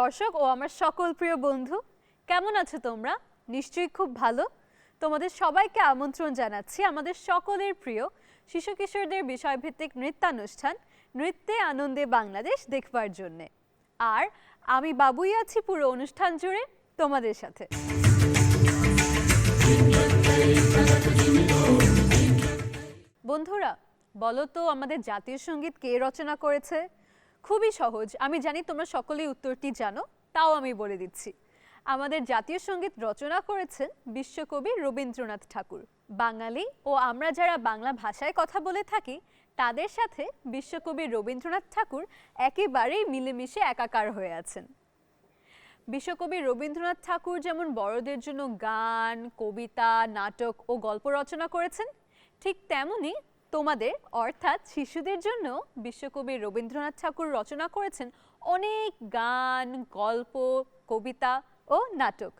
দর্শক ও আমার সকল প্রিয় বন্ধু, কেমন আছো তোমরা? নিশ্চয়ই খুব ভালো। তোমাদের সবাইকে আমন্ত্রণ জানাচ্ছি আমাদের সকলের প্রিয় শিশু কিশোরদের বিষয়ভিত্তিক নৃত্যানুষ্ঠান, নৃত্যে আনন্দে বাংলাদেশ দেখবার জন্যে। আর আমি বাবুই আছি পুরো অনুষ্ঠান জুড়ে তোমাদের সাথে। বন্ধুরা, বলো তো আমাদের জাতীয় সংগীত কে রচনা করেছে? খুবই সহজ। আমি জানি তোমরা সকলেই উত্তরটি জানো, তাও আমি বলে দিচ্ছি। আমাদের জাতীয় সংগীত রচনা করেছেন বিশ্বকবি রবীন্দ্রনাথ ঠাকুর। বাঙালি ও আমরা যারা বাংলা ভাষায় কথা বলে থাকি, তাদের সাথে বিশ্বকবি রবীন্দ্রনাথ ঠাকুর একেবারেই মিলেমিশে একাকার হয়ে আছেন। বিশ্বকবি রবীন্দ্রনাথ ঠাকুর যেমন বড়দের জন্য গান, কবিতা, নাটক ও গল্প রচনা করেছেন, ঠিক তেমনি তোমাদের, অর্থাৎ শিশুদের জন্য বিশ্বকবি রবীন্দ্রনাথ ঠাকুর রচনা করেছেন অনেক গান, গল্প, কবিতা ও নাটক।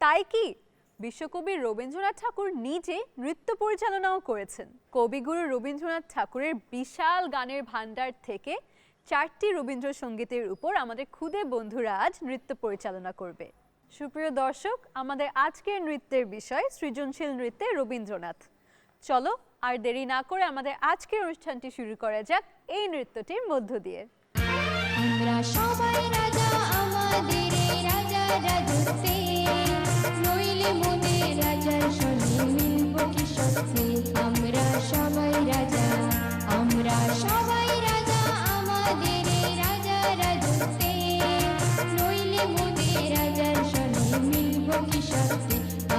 তাই কি বিশ্বকবি রবীন্দ্রনাথ ঠাকুর নিজে নৃত্য পরিচালনাও করেছেন? কবিগুরু রবীন্দ্রনাথ ঠাকুরের বিশাল গানের ভাণ্ডার থেকে চারটি রবীন্দ্রসঙ্গীতের উপর আমাদের ক্ষুদে বন্ধুরা আজ নৃত্য পরিচালনা করবে। সুপ্রিয় দর্শক, আমাদের আজকের নৃত্যের বিষয় সৃজনশীল নৃত্যে রবীন্দ্রনাথ। চলো আর দেরি না করে আমাদের আজকের অনুষ্ঠানটি শুরু করা যাক এই নৃত্যটির মধ্য দিয়ে। আমরা সবাই রাজা আমরা রাজা,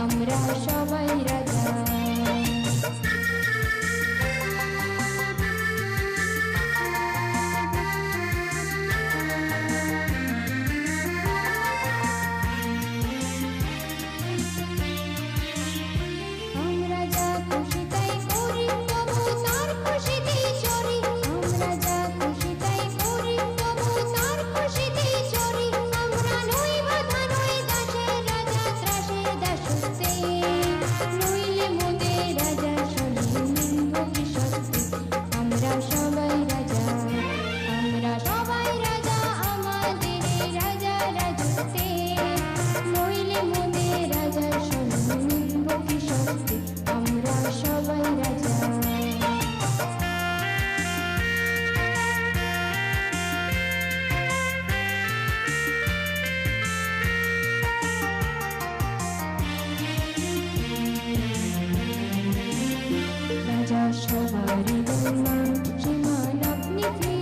আমরা সবাই সবারই। সীমান আপনি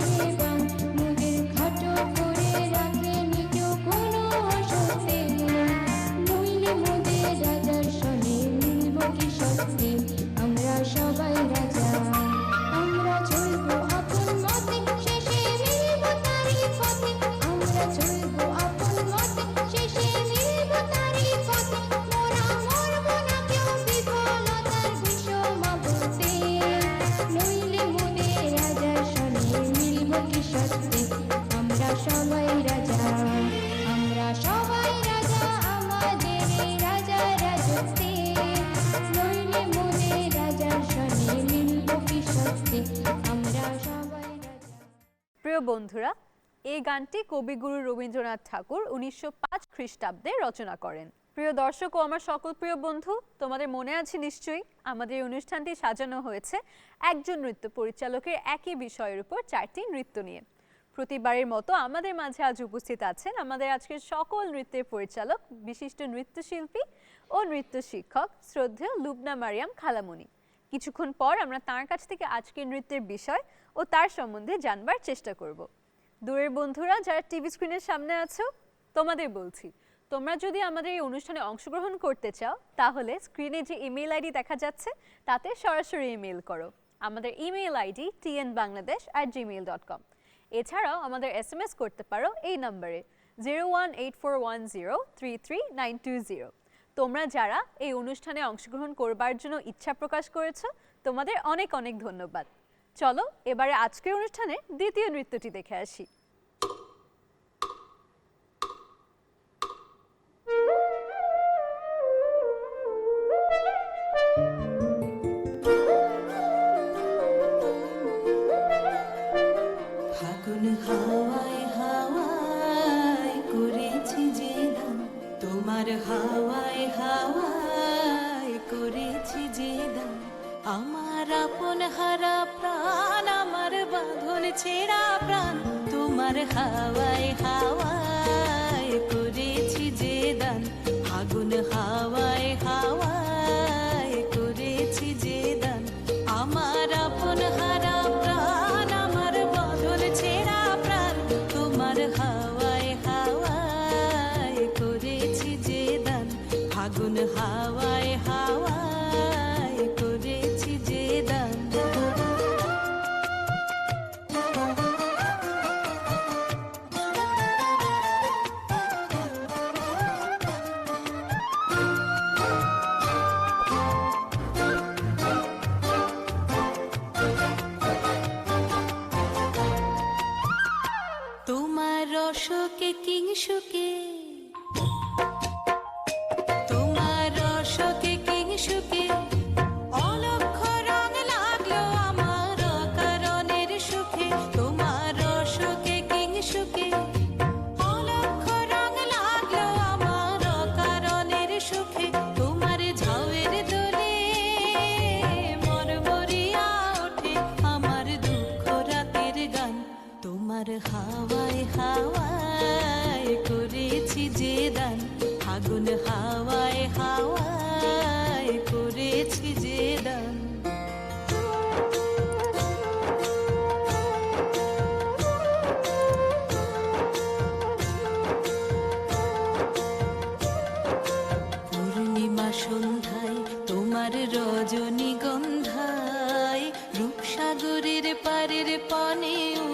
প্রিয় বন্ধুরা, এই গানটি কবিগুরু রবীন্দ্রনাথ ঠাকুর উনিশশো পাঁচ খ্রিস্টাব্দে রচনা করেন। প্রিয় দর্শক ও আমার সকল প্রিয় বন্ধু, তোমাদের মনে আছে নিশ্চয়ই আমাদের এই অনুষ্ঠানটি সাজানো হয়েছে একজন নৃত্য পরিচালকের একই বিষয়ের উপর চারটি নৃত্য নিয়ে। প্রতিবারের মতো আমাদের মাঝে আজ উপস্থিত আছেন আমাদের আজকের সকল নৃত্যের পরিচালক, বিশিষ্ট নৃত্যশিল্পী ও নৃত্য শিক্ষক শ্রদ্ধেয় লুবনা মারিয়াম খালামুনি। কিছুক্ষণ পর আমরা তার কাছ থেকে আজকের নৃত্যের বিষয় ও তার সম্বন্ধে জানবার চেষ্টা করব। দূরের বন্ধুরা, যারা টিভি স্ক্রিনের সামনে আছো, তোমাদের বলছি, তোমরা যদি আমাদের এই অনুষ্ঠানে অংশগ্রহণ করতে চাও, তাহলে স্ক্রিনে যে ইমেল আইডি দেখা যাচ্ছে, তাতে সরাসরি ইমেল করো। আমাদের email ID TN Bangladesh at Gmail dot com এছাড়াও আমাদের এস এম এস করতে পারো এই নম্বরে zero one eight four one zero three three nine two zero তোমরা যারা এই অনুষ্ঠানে অংশগ্রহণ করবার জন্য ইচ্ছা প্রকাশ করেছ, তোমাদের অনেক অনেক ধন্যবাদ। চলো এবারে আজকের অনুষ্ঠানে দ্বিতীয় নৃত্যটি দেখে আসি। ফাগুন হাওয়ায়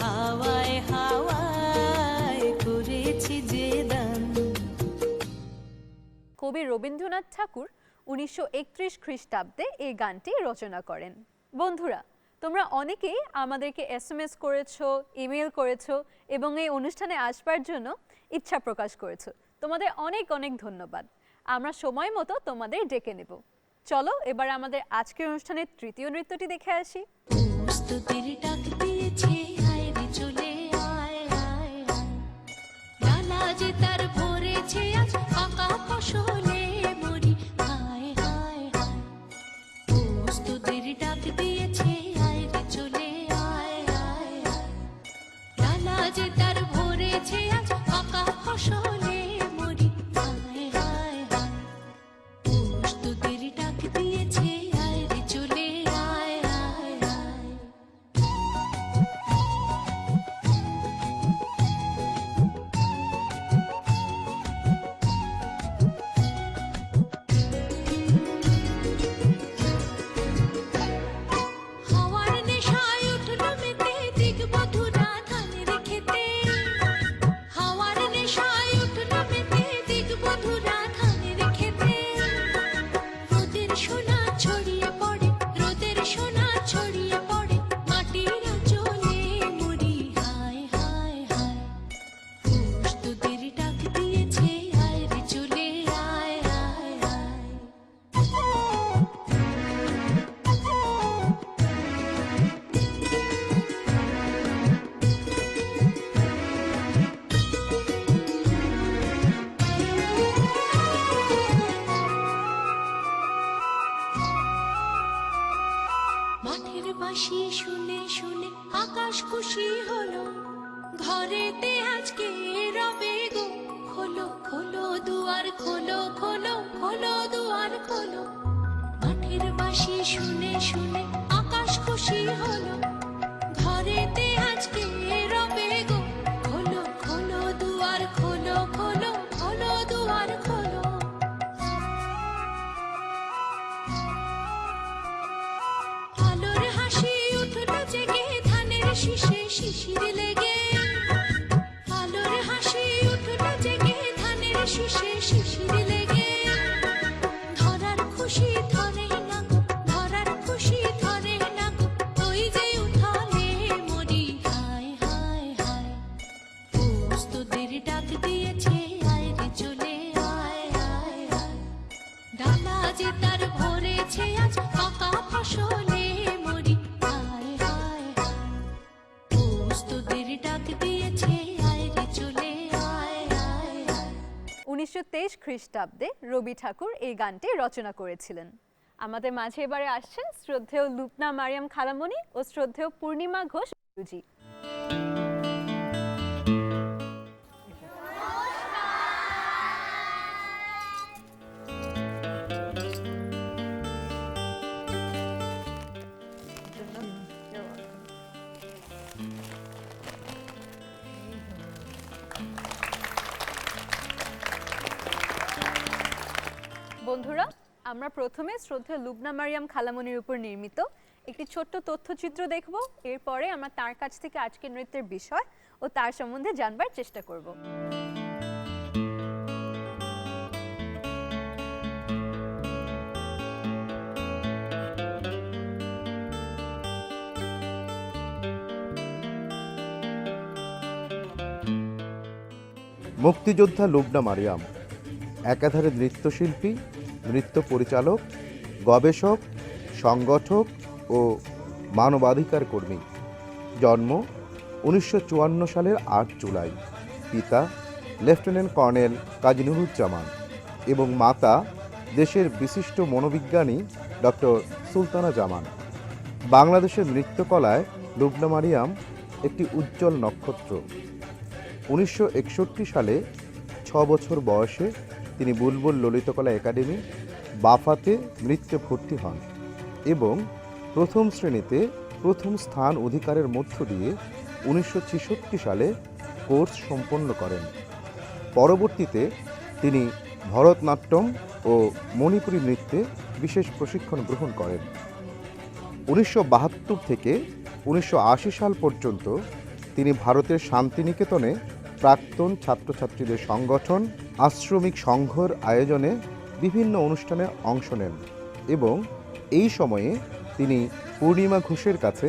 হাওয়ায় হাওয়ায় কবি রবীন্দ্রনাথ ঠাকুর উনিশশো একত্রিশ খ্রিস্টাব্দে এই গানটি রচনা করেন। বন্ধুরা তোমরা অনেকেই আমাদেরকে এস এম এস করেছ ইমেল করেছ এবং এই অনুষ্ঠানে আসবার জন্য ইচ্ছা প্রকাশ করেছ। তোমাদের অনেক অনেক ধন্যবাদ। আমরা সময় মতো তোমাদের ডেকে নেব। চলো এবার আমাদের আজকের অনুষ্ঠানের তৃতীয় নৃত্যটি দেখে আসি। ডাক দিয়েছে যে তার ভরেছে আজ ফাঁকা ফসলে। তেইশ খ্রিস্টাব্দে রবি ঠাকুর এই গানটি রচনা করেছিলেন। আমাদের মাঝে এবারে আসছেন শ্রদ্ধেয় লুপনা মারিয়াম খালামণি ও শ্রদ্ধেয় পূর্ণিমা ঘোষ। গুরুজি আমরা প্রথমে শ্রদ্ধা লুবনা মারিয়াম খালামনির উপর নির্মিত একটি ছোট্ট তথ্যচিত্র দেখব। এরপরে আমরা তার কাছ থেকে আজকের নৃত্যের বিষয় ও তার সম্বন্ধে জানবার চেষ্টা করব। মুক্তিযোদ্ধা লুবনা মারিয়াম, একাধারে নৃত্যশিল্পী নৃত্য পরিচালক, গবেষক, সংগঠক ও মানবাধিকার কর্মী। জন্ম উনিশশো চুয়ান্ন সালের আট জুলাই। পিতা লেফটেন্যান্ট কর্নেল কাজী নুরুজ্জামান এবং মাতা দেশের বিশিষ্ট মনোবিজ্ঞানী ডক্টর সুলতানা জামান। বাংলাদেশের নৃত্যকলায় লুবনা মারিয়াম একটি উজ্জ্বল নক্ষত্র। উনিশশো একষট্টি সালে ছ বছর বয়সে তিনি বুলবুল ললিতকলা একাডেমি বাফাতে নৃত্যে ভর্তি হন এবং প্রথম শ্রেণীতে প্রথম স্থান অধিকারের মধ্য দিয়ে উনিশশো ছেষট্টি সালে কোর্স সম্পন্ন করেন। পরবর্তীতে তিনি ভরতনাট্যম ও মণিপুরী নৃত্যে বিশেষ প্রশিক্ষণ গ্রহণ করেন। উনিশশো বাহাত্তর থেকে উনিশশো আশি সাল পর্যন্ত তিনি ভারতের শান্তিনিকেতনে প্রাক্তন ছাত্রছাত্রীদের সংগঠন, আশ্রমিক সংঘর আয়োজনে বিভিন্ন অনুষ্ঠানে অংশ নেন এবং এই সময়ে তিনি পূর্ণিমা ঘোষের কাছে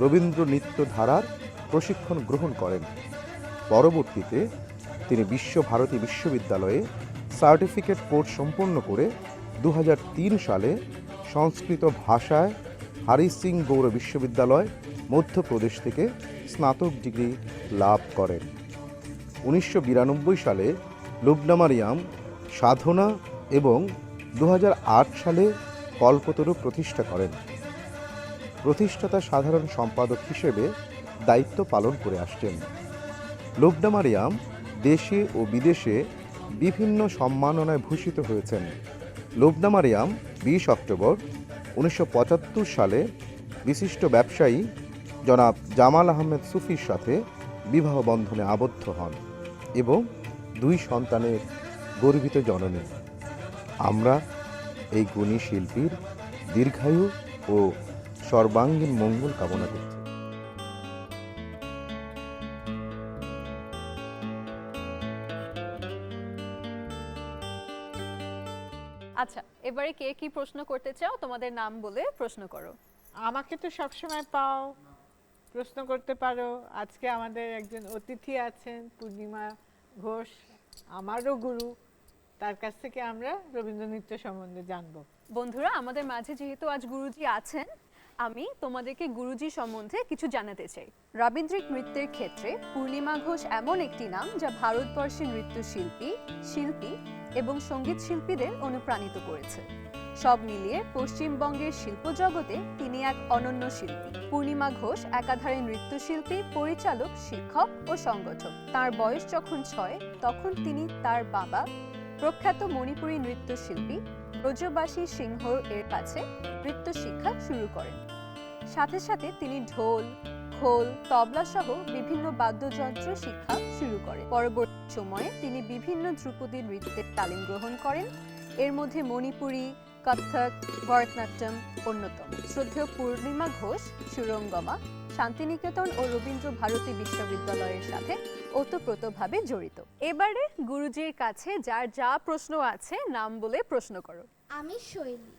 রবীন্দ্র নৃত্য ধারার প্রশিক্ষণ গ্রহণ করেন। পরবর্তীতে তিনি বিশ্বভারতী বিশ্ববিদ্যালয়ে সার্টিফিকেট কোর্স সম্পন্ন করে দু হাজার তিন সালে সংস্কৃত ভাষায় হারি সিং গৌর বিশ্ববিদ্যালয়, মধ্যপ্রদেশ থেকে স্নাতক ডিগ্রি লাভ করেন। উনিশশো বিরানব্বই সালে লুবনা মারিয়াম সাধনা এবং দু হাজার আট সালে কল্পতরু প্রতিষ্ঠা করেন। প্রতিষ্ঠাতা সাধারণ সম্পাদক হিসেবে দায়িত্ব পালন করে আসছেন। লুবনা মারিয়াম দেশে ও বিদেশে বিভিন্ন সম্মাননায় ভূষিত হয়েছেন। লুবনা মারিয়াম বিশ অক্টোবর উনিশশো পঁচাত্তর সালে বিশিষ্ট ব্যবসায়ী জনাব জামাল আহমেদ সুফির সাথে বিবাহ বন্ধনে আবদ্ধ হন এবং দুই সন্তানের গর্বিত জননী। আমরা এই গুণী শিল্পীর দীর্ঘায়ু ও সর্বাঙ্গীন মঙ্গল কামনা করছি। আচ্ছা এবারে কে কি প্রশ্ন করতে চাও তোমাদের নাম বলে প্রশ্ন করো। আমাকে তো সবসময় পাও প্রশ্ন করতে পারো। আজকে আমাদের একজন অতিথি আছেন পূর্ণিমা ঘোষ আমারও গুরু। তার কাছ থেকে আমরা রবীন্দ্র নৃত্য সম্বন্ধে জানব। বন্ধুরা, আমাদের মাঝে যেহেতু আজ গুরুজি আছেন, আমি তোমাদেরকে গুরুজি সম্বন্ধে কিছু জানাতে চাই। রবীন্দ্রিক নৃত্যের ক্ষেত্রে পূর্ণিমা ঘোষ এমন একটি নাম যা ভারতবর্ষের নৃত্যশিল্পী, শিল্পী এবং সংগীত শিল্পীদের অনুপ্রাণিত করেছে। সব মিলিয়ে পশ্চিমবঙ্গের শিল্প জগতে তিনি এক অনন্য শিল্পী। পূর্ণিমা ঘোষ একাধারে নৃত্যশিল্পী, পরিচালক, শিক্ষক ও সংগঠক। তার বয়স যখন ছয়, তখন তিনি তার বাবা প্রখ্যাত মণিপুরী নৃত্যশিল্পী ব্রজবাসী সিংহ এর কাছে নৃত্য শিক্ষা শুরু করেন। সাথে সাথে তিনি ঢোল, খোল, তবলা সহ বিভিন্ন বাদ্যযন্ত্র শিক্ষা শুরু করেন। পরবর্তী সময়ে তিনি বিভিন্ন ধ্রুপদী নৃত্যের তালিম গ্রহণ করেন। এর মধ্যে মণিপুরী, কত্থক, ভরতনাট্যম অন্যতম। শ্রদ্ধেয় পূর্ণিমা ঘোষ, সুরঙ্গমা শান্তিনিকেতন ও রবীন্দ্র ভারতী বিশ্ববিদ্যালয়ের সাথে ওতপ্রোতভাবে জড়িত। এবারে গুরুজির কাছে যার যা প্রশ্ন আছে নাম বলে প্রশ্ন করো। আমি শৈলী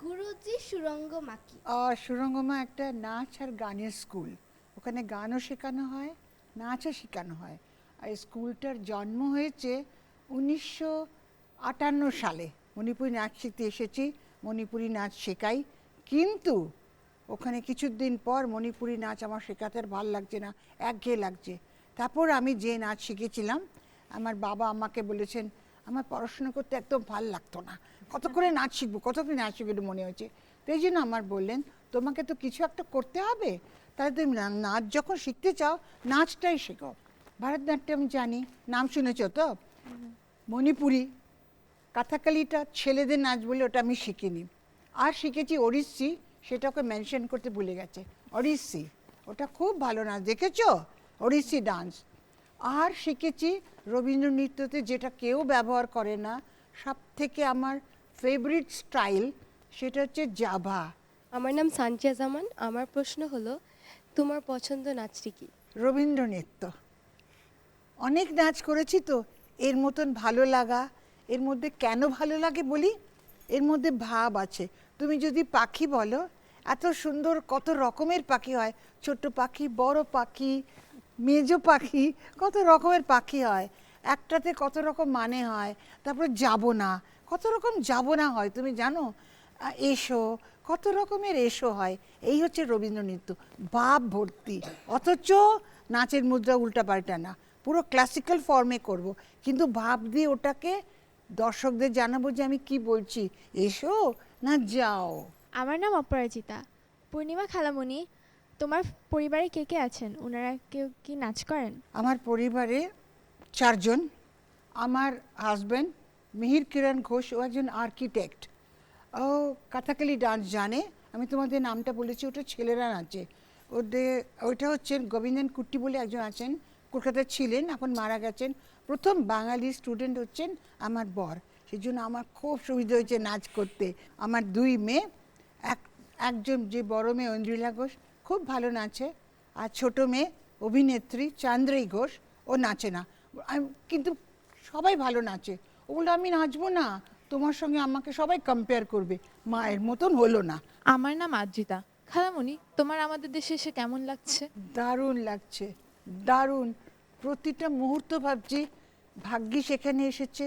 গুরুজি সুরঙ্গ মাকি। আহ, সুরঙ্গমা একটা নাচ আর গানের স্কুল। ওখানে গানও শেখানো হয় নাচও শেখানো হয়। আর এই স্কুলটার জন্ম হয়েছে উনিশশো আটান্ন সালে। মণিপুরি নাচ শিখতে এসেছি মণিপুরি নাচ শেখাই। কিন্তু ওখানে কিছুদিন পর মণিপুরি নাচ আমার শেখাতে আর ভালো লাগছে না, একঘেয়ে লাগছে। তারপর আমি যে নাচ শিখেছিলাম, আমার বাবা আমাকে বলেছেন, আমার পড়াশোনা করতে একদম ভালো লাগতো না। কত করে নাচ শিখব কত করে নাচ শিখব মনে হয়েছে। তো এই জন্য আমার বললেন, তোমাকে তো কিছু একটা করতে হবে। তাহলে তুমি নাচ যখন শিখতে চাও, নাচটাই শেখো। ভারতনাট্যম জানি, নাম শুনেছ তো? মণিপুরি, কাথাকালিটা ছেলেদের নাচ বলে ওটা আমি শিখিনি। আর শিখেছি ওড়িশি সেটা ওকে মেনশন করতে ভুলে গেছে। অরিসি ওটা খুব ভালো নাচ। দেখেছ? ওড়িশি ডান্স আর শিখেছি রবীন্দ্র নৃত্যতে যেটা কেউ ব্যবহার করে না সব থেকে আমার ফেভারিট স্টাইল সেটা হচ্ছে জাভা আমার নাম সানচিয়া জামান। আমার প্রশ্ন হলো তোমার পছন্দ নাচটি কি? রবীন্দ্র নৃত্য। অনেক নাচ করেছি তো এর মতন ভালো লাগা এর মধ্যে কেন ভালো লাগে বলি? এর মধ্যে ভাব আছে। তুমি যদি পাখি বলো, এত সুন্দর কত রকমের পাখি হয়। ছোট্ট পাখি, বড় পাখি, মেজো পাখি, কত রকমের পাখি হয়। একটাতে কত রকম মানে হয়, তারপরে যাব না কত রকম যাব না হয়, তুমি জানো? এসো, কত রকমের এসো হয়। এই হচ্ছে রবীন্দ্র নৃত্য। ভাব ভর্তি। অথচ নাচের মুদ্রা উল্টা পাল্টা না। পুরো ক্লাসিক্যাল ফর্মে করব। কিন্তু ভাব দিয়ে ওটাকে দর্শকদের জানাব যে আমি কি বলছি। এসো না যাও। আমার নাম অপরাজিতা। পূর্ণিমা খালামণি তোমার পরিবারে কে কে আছেন? ওনারা কেউ কি নাচ করেন? আমার পরিবারে চারজন। আমার হাজব্যান্ড মিহির কিরণ ঘোষ ও একজন আর্কিটেক্ট ও কাথাকালি ডান্স জানে। আমি তোমাদের নামটা বলেছি ওটা ছেলেরা নাচে। ওদের ওইটা হচ্ছেন গোবিন্দন কুট্টি বলে একজন আছেন। কলকাতায় ছিলেন এখন মারা গেছেন। প্রথম বাঙালি স্টুডেন্ট হচ্ছেন আমার বর। সেই জন্য আমার খুব সুবিধা হয়েছে নাচ করতে। আমার দুই মেয়ে এক একজন যে বড় মেয়ে ঐন্দ্রিলা ঘোষ খুব ভালো নাচে। আর ছোট মেয়ে অভিনেত্রী চান্দ্রী ঘোষ ও নাচে না। কিন্তু সবাই ভালো নাচে। ও বলল আমি নাচবো না। তোমার সঙ্গে আমাকে সবাই কম্পেয়ার করবে। মায়ের মতন হলো না। আমার নাম আদ্রিতা খালামণি তোমার আমাদের দেশে এসে কেমন লাগছে? দারুণ লাগছে। দারুণ। প্রতিটা মুহূর্ত ভাবছি ভাগ্যিস এখানে এসেছে।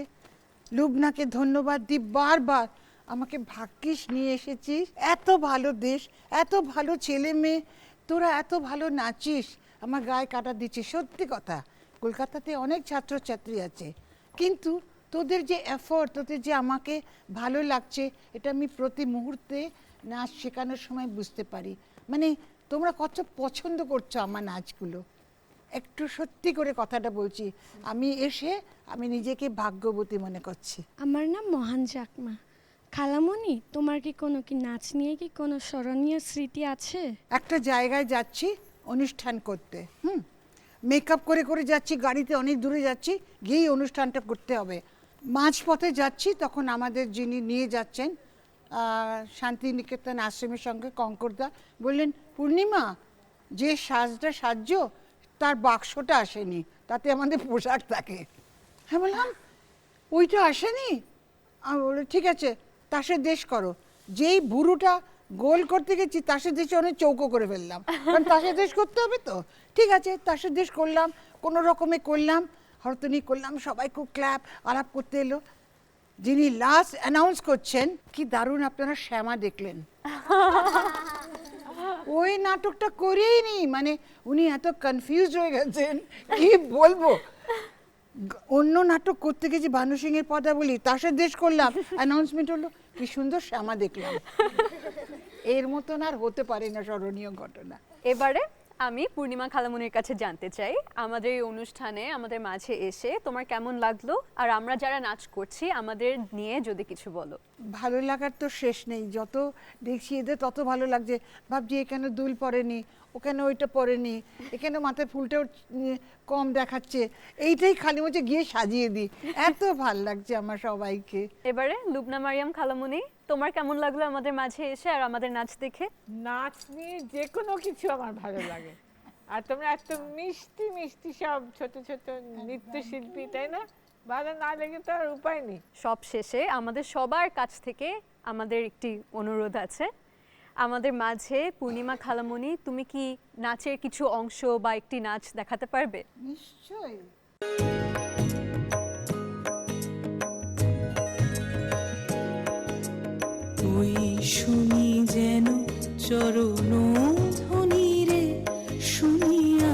লুবনাকে ধন্যবাদ দিই বারবার। আমাকে ভাগ্যিস নিয়ে এসেছিস। এত ভালো দেশ, এত ভালো ছেলে মেয়ে, তোরা এত ভালো নাচিস। আমার গায়ে কাটা দিচ্ছে সত্যি কথা, কলকাতাতে অনেক ছাত্রছাত্রী আছে। কিন্তু তোদের যে এফোর্ট তোদের যে আমাকে ভালো লাগছে, এটা আমি প্রতি মুহূর্তে নাচ শেখানোর সময় বুঝতে পারি। মানে তোমরা কত পছন্দ করছ আমার নাচগুলো। একটু সত্যি করে কথাটা বলছি। আমি এসে আমি নিজেকে ভাগ্যবতী মনে করছি। আমার নাম মহান চাকমা খালামণি তোমার কি কোনো কি নাচ নিয়ে কি কোনো স্মরণীয় স্মৃতি আছে? একটা জায়গায় যাচ্ছি অনুষ্ঠান করতে হুম। মেকআপ করে করে যাচ্ছি গাড়িতে অনেক দূরে যাচ্ছি গিয়েই অনুষ্ঠানটা করতে হবে। মাঝপথে যাচ্ছি তখন আমাদের যিনি নিয়ে যাচ্ছেন শান্তিনিকেতন আশ্রমের সঙ্গে কঙ্করদা বললেন পূর্ণিমা যে সাজটা সাজ্য তার বাক্সটা আসেনি, তাতে আমাদের পোশাক থাকে। হ্যাঁ বললাম ওইটা আসেনি? আমি বলি ঠিক আছে, তাসের দেশ করো। যেই বুড়োটা গোল করতে গেছি, তাসের দেশে অনেক চৌকো করে ফেললাম। কারণ তাসের দেশ করতে হবে তো। ঠিক আছে, তাসের দেশ করলাম, কোনো রকমে করলাম, হরতনি করলাম, সবাই খুব ক্ল্যাপ আলাপ করতে এলো। যিনি লাস্ট অ্যানাউন্স করছেন, কি দারুণ আপনারা শ্যামা দেখলেন। ওই নাটকটা করেই নি। মানে উনি এত কনফিউজ হয়ে গেছেন। কি বলব? অন্য নাটক করতে গেছি ভানু সিং এর পদা বলি তাসের দেশ করলাম অ্যানাউন্সমেন্ট হলো, কি সুন্দর শ্যামা দেখলাম। এর মতন আর হতে পারে না স্মরণীয় ঘটনা। এবারে? আমি পূর্ণিমা খালামুনির কাছে জানতে চাই আমাদের এই অনুষ্ঠানে আমাদের মাঝে এসে তোমার কেমন লাগল? আর আমরা যারা নাচ করছি আমাদের নিয়ে যদি কিছু বলো। ভালো লাগার তো শেষ নেই। যত দেখছি এদের তত ভালো লাগছে। ভাবছি এখানে দুল পড়েনি ওখানে ওইটা পড়েনি এখানে মাথায় ফুলটাও কম দেখাচ্ছে? এইটাই খালি মধ্যে গিয়ে সাজিয়ে দিই। এত ভালো লাগছে আমার সবাইকে। এবারে লুবনা মারিয়াম খালামুনি তোমার কেমন লাগল আমাদের মাঝে এসে আর আমাদের নাচ দেখে? নাচ নিয়ে যে কোনো কিছু আমার ভালো লাগে। আর তোমরা এত মিষ্টি মিষ্টি সব ছোট ছোট নৃত্যশিল্পী তাই না? ভালো না লেগে তো আর উপায় নেই। সব শেষে আমাদের সবার কাছ থেকে আমাদের একটি অনুরোধ আছে। আমাদের মাঝে পূর্ণিমা খালামণি তুমি কি নাচের কিছু অংশ বা একটি নাচ দেখাতে পারবে? নিশ্চয়ই। শুনি যেন চরণ ধ্বনি রে শুনিয়া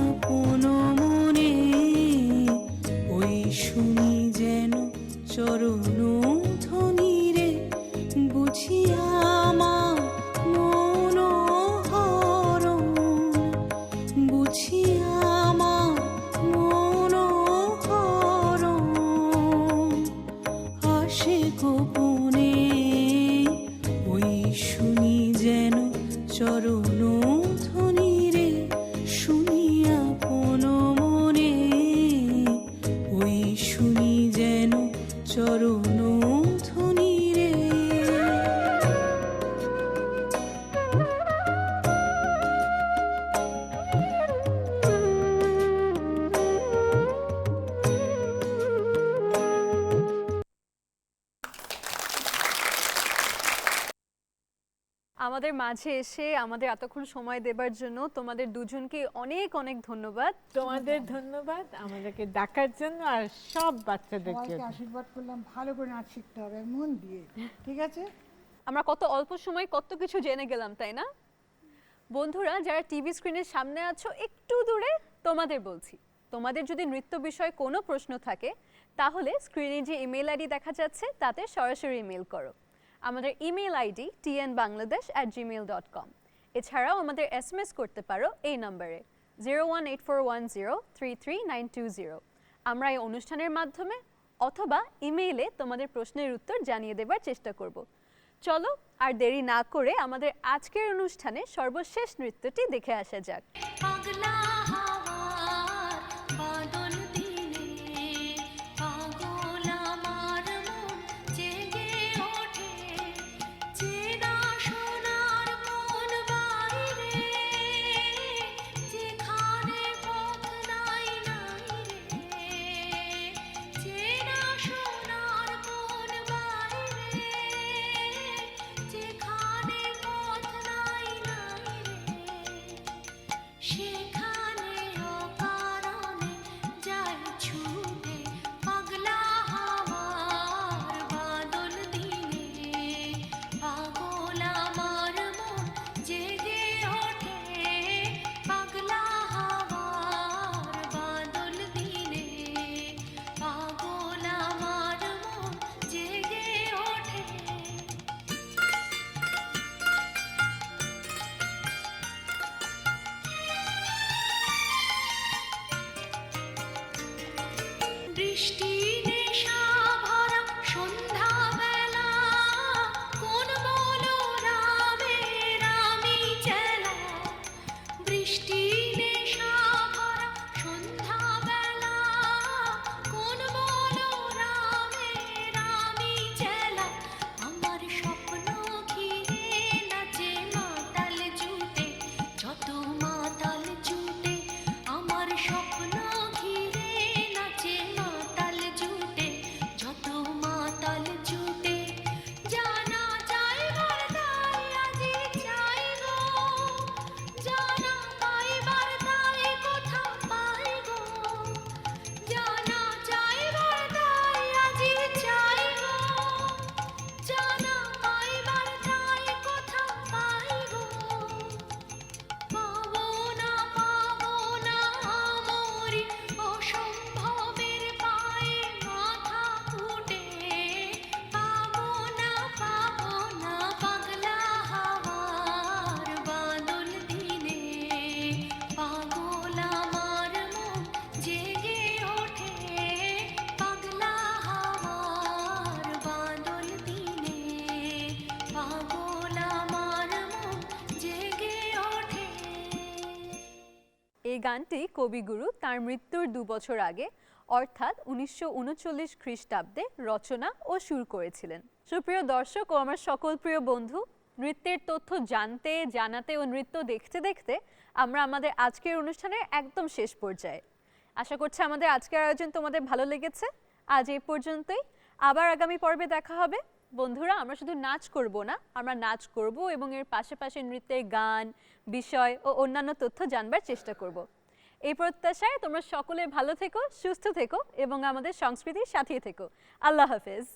আমাদের মাঝে এসে আমাদের এতক্ষণ সময় দেবার জন্য তোমাদের দুজনকে অনেক অনেক ধন্যবাদ। তোমাদের ধন্যবাদ আমাদেরকে ডাকার জন্য আর সব বাচ্চাদেরকে আশীর্বাদ করলাম ভালো করে নাচ শিখতে হবে মন দিয়ে ঠিক আছে? আমরা কত অল্প সময় কত কিছু জেনে গেলাম তাই না? বন্ধুরা যারা টিভি স্ক্রিনের সামনে আছো একটু দূরে তোমাদের বলছি তোমাদের যদি নৃত্য বিষয়ে কোনো প্রশ্ন থাকে তাহলে স্ক্রিনে যে ইমেল আইডি দেখা যাচ্ছে তাতে সরাসরি ইমেল করো। আমাদের email ID TN Bangladesh at Gmail dot com এছাড়াও আমাদের এস এম এস করতে পারো এই নম্বরে zero one eight four one zero three three nine two zero আমরা এই অনুষ্ঠানের মাধ্যমে অথবা ইমেইলে তোমাদের প্রশ্নের উত্তর জানিয়ে দেবার চেষ্টা করব। চলো আর দেরি না করে আমাদের আজকের অনুষ্ঠানে সর্বশেষ নৃত্যটি দেখে আসা যাক। গানটি কবিগুরু তার মৃত্যুর দু বছর আগে, অর্থাৎ উনিশশো উনচল্লিশ খ্রিস্টাব্দে, রচনা ও সুর করেছিলেন। সুপ্রিয় দর্শক ও আমার সকল প্রিয় বন্ধু, নৃত্যের তথ্য জানতে, জানাতে ও নৃত্য দেখতে দেখতে আমরা আমাদের আজকের অনুষ্ঠানের একদম শেষ পর্যায়ে। আশা করছি আমাদের আজকের আয়োজন তোমাদের ভালো লেগেছে। আজ এই পর্যন্তই। আবার আগামী পর্বে দেখা হবে। বন্ধুরা, আমরা শুধু নাচ করব না, আমরা নাচ করব এবং এর পাশাপাশি নৃত্যের গান বিষয় ও অন্যান্য তথ্য জানবার চেষ্টা করব এই প্রত্যাশায় তোমরা সকলে ভালো থেকো সুস্থ থেকো এবং আমাদের সংস্কৃতির সাথে থেকো আল্লাহ হাফেজ